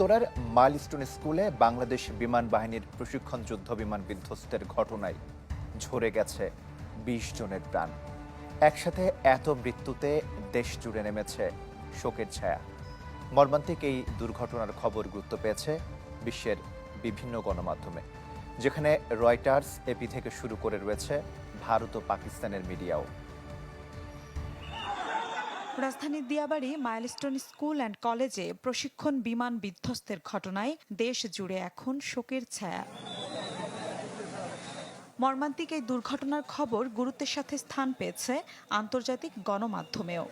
উত্তরের মাইলস্টোন স্কুলে বাংলাদেশ বিমান বাহিনীর প্রশিক্ষণ যুদ্ধ বিমান বিধ্বস্তের ঘটনায় ঝরে গেছে বিশ জনের প্রাণ। একসাথে এত মৃত্যুতে দেশ জুড়ে নেমেছে শোকের ছায়া। মর্মান্তিক এই দুর্ঘটনার খবর গুরুত্ব পেয়েছে বিশ্বের বিভিন্ন গণমাধ্যমে, যেখানে রয়টার্স এপি থেকে শুরু করে রয়েছে ভারত ও পাকিস্তানের মিডিয়াও। রাজধানীর দিয়াবাড়ি মাইলস্টোন স্কুল অ্যান্ড কলেজে প্রশিক্ষণ বিমান বিধ্বস্তের ঘটনায় দেশ জুড়ে এখন শোকের ছায়া। মর্মান্তিক এই দুর্ঘটনার খবর গুরুত্বের সাথে স্থান পেয়েছে আন্তর্জাতিক গণমাধ্যমেও।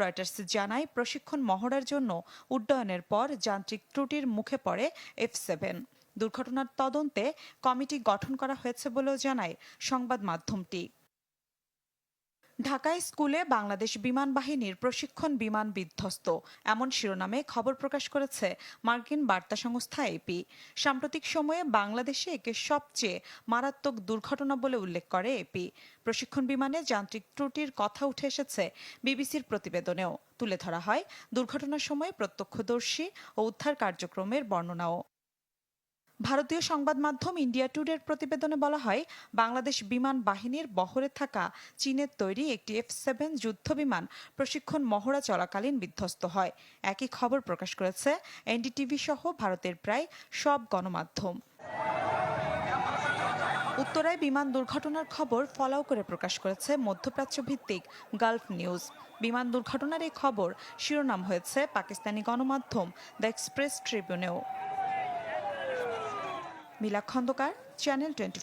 রয়টার্স জানায়, প্রশিক্ষণ মহড়ার জন্য উড্ডয়নের পর যান্ত্রিক ত্রুটির মুখে পড়ে এফ সেভেন। দুর্ঘটনার তদন্তে কমিটি গঠন করা হয়েছে বলেও জানায় সংবাদ মাধ্যমটি। ঢাকায় স্কুলে বাংলাদেশ বিমান বাহিনীর প্রশিক্ষণ বিমান বিধ্বস্ত। এমন শিরোনামে খবর প্রকাশ করেছে মার্কিন বার্তা সংস্থা এপি সাম্প্রতিক সময়ে বাংলাদেশে একে সবচেয়ে মারাত্মক দুর্ঘটনা বলে উল্লেখ করে এপি প্রশিক্ষণ বিমানে যান্ত্রিক ত্রুটির কথা উঠে এসেছে বিবিসির প্রতিবেদনেও। তুলে ধরা হয় দুর্ঘটনার সময় প্রত্যক্ষদর্শী ও উদ্ধার কার্যক্রমের বর্ণনাও। ভারতীয় সংবাদ মাধ্যম ইন্ডিয়া টুডের প্রতিবেদনে বলা হয়, বাংলাদেশ বিমান বাহিনীর বহরে থাকা চীনের তৈরি একটি এফ সেভেন যুদ্ধ বিমান প্রশিক্ষণ মহড়া চলাকালীন বিধ্বস্ত হয়। একই খবর প্রকাশ করেছে এনডিটিভি সহ ভারতের প্রায় সব গণমাধ্যম। উত্তরায় বিমান দুর্ঘটনার খবর ফলাও করে প্রকাশ করেছে মধ্যপ্রাচ্য ভিত্তিক গালফ নিউজ। বিমান দুর্ঘটনার এই খবর শিরোনাম হয়েছে পাকিস্তানি গণমাধ্যম the express ট্রিবিউনেও। Mila Khandakar channel twenty